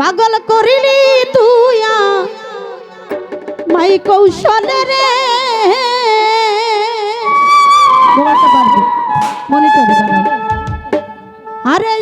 পাগল করিলি তুইয়া? মাই কৌশলে রে। আরে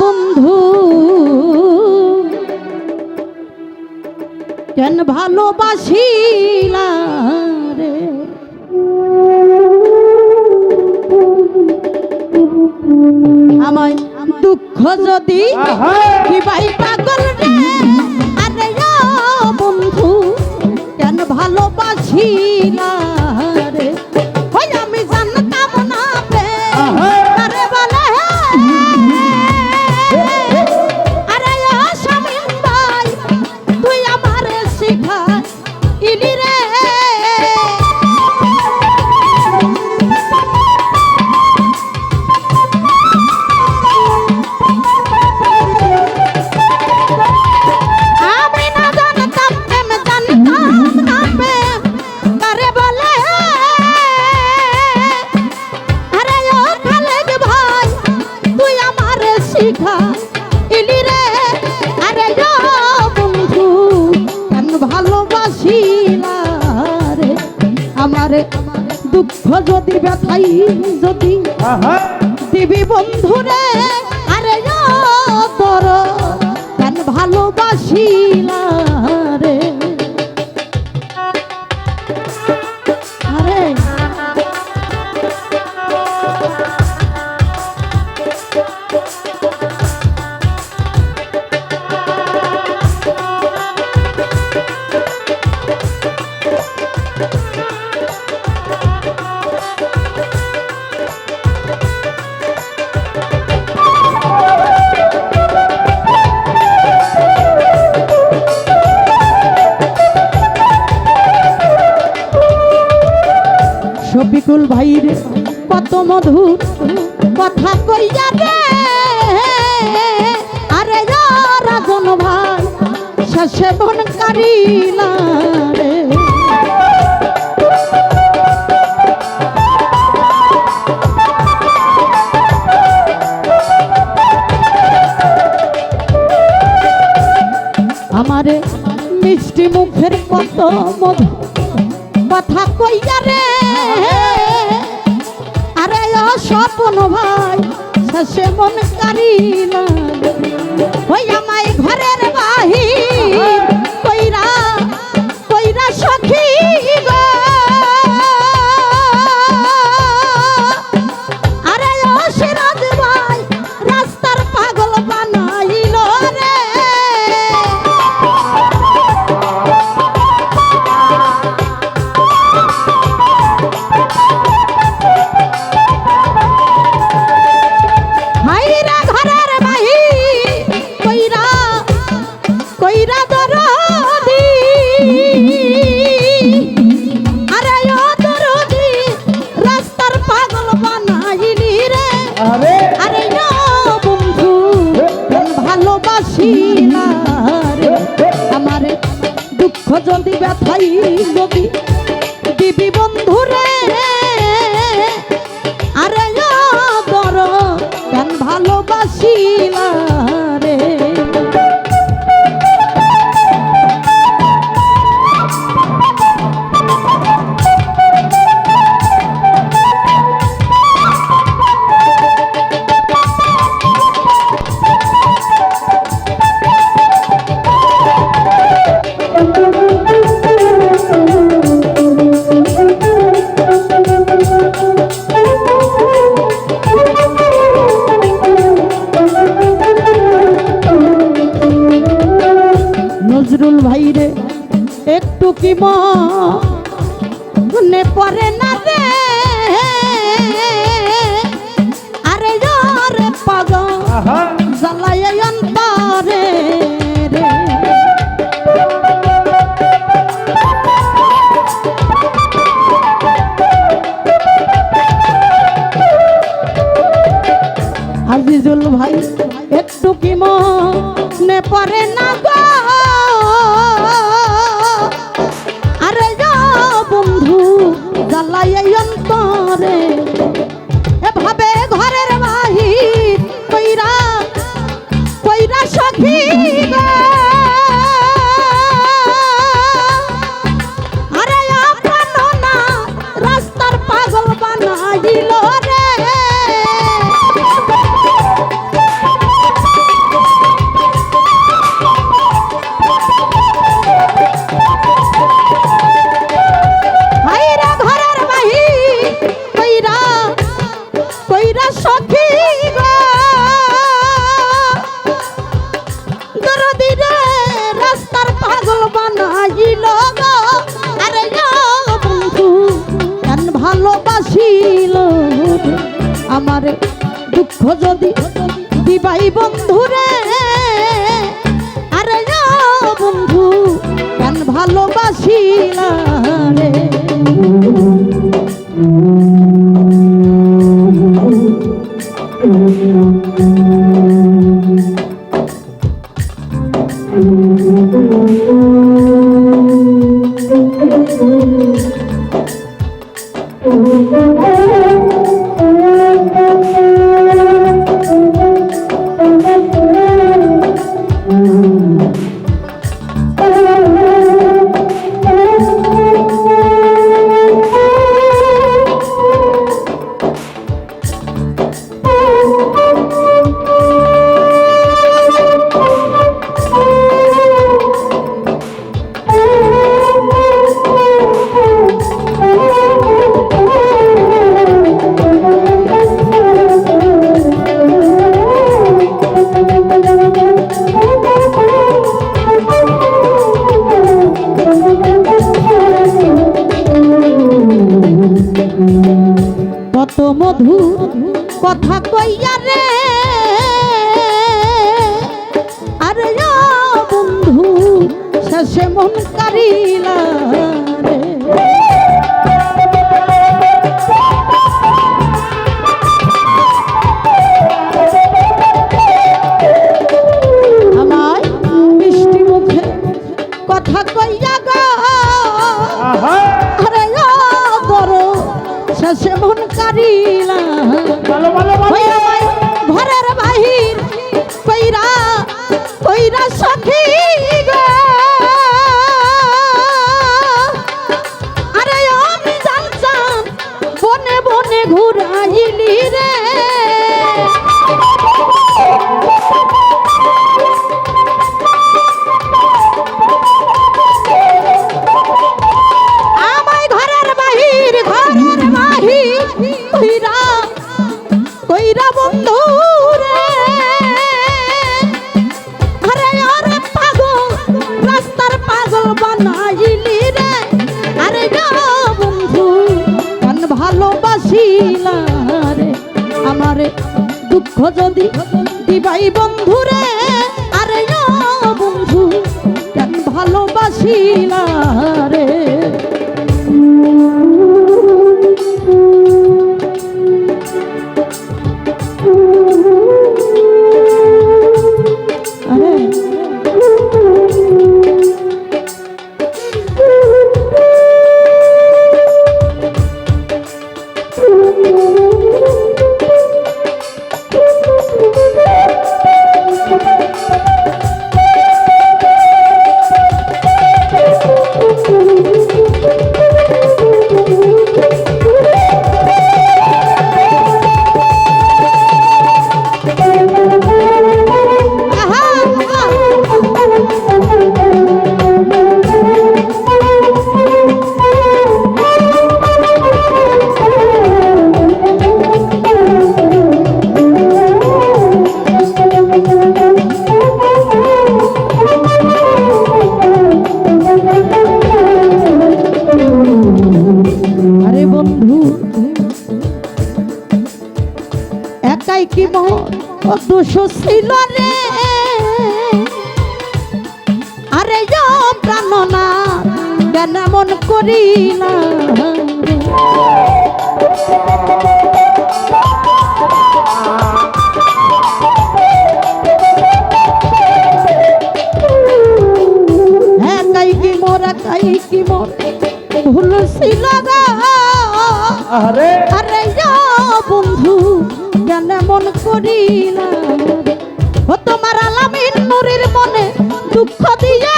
বন্ধু কেন ভালোবাসিলা যদি দিবাই পাগল রে আরে ও বন্ধু কেন ভালোবাসিলা? যদি ব্যথাই যদি দিবি বন্ধুরে আরে তোর কেন ভালোবাসিলা শফিকুল ভাইরে কত মধুর কথা কইয়া রে। আরে রাজন ভাই, শেষে বন কারিলা রে। আমারে মিষ্টি মুখের কত মধু কথা কইয়া রে। আরে ও স্বপন ভাই শেষে মন কারিল ভালোবাসি না রে। আমার দুঃখ যদি ব্যথাই যদি নজরুল ভাইরে একটু কি মনে পড়ে না রে? আরে রে পাগল জ্বালায় অন্তরে রে। আজিজুল ভাই একটু কি মনে পড়ে না গো? আরে যা বন্ধু জ্বালাই অন্তরে। এভাবে ঘরের বাহির কইরা কইরা সখী গো। যদি দিবাই বন্ধুরে আরে বন্ধু কেন ভালোবাসিলা রে? কথা কইয়া রে। আর বন্ধু শেষে মন কারিলা দুঃখ যদি দিবাই বন্ধু রে আরে বন্ধু ভালোবাসি ভালোবাসিলা রে? বন্ধু একাই কি দোষ ছিল রে। আরে প্রাণ না, কেন মন করি না? কি মোর, একাই কি মোর? ভুল ছিল গা। আরে আরে বন্ধু জ্ঞান মন করিলা ও তোমার আলামিন নুরির মনে দুঃখ দিয়া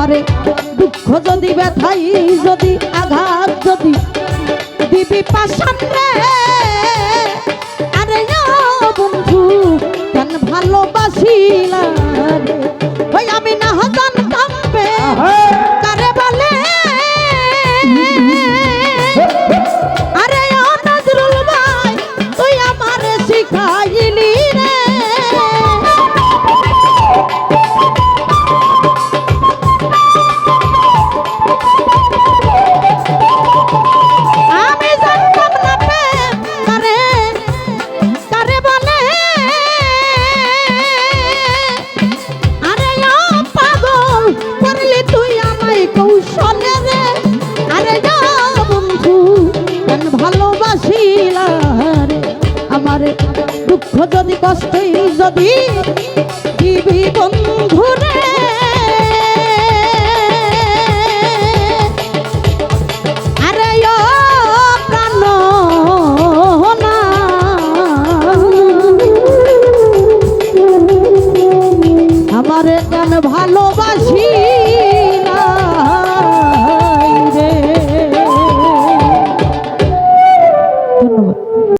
করে দুঃখ যদি ব্যথাই যদি আঘাত যদি দিবি পাশে আরে বন্ধু কেন ভালোবাসিলা? সবি বন্ধুর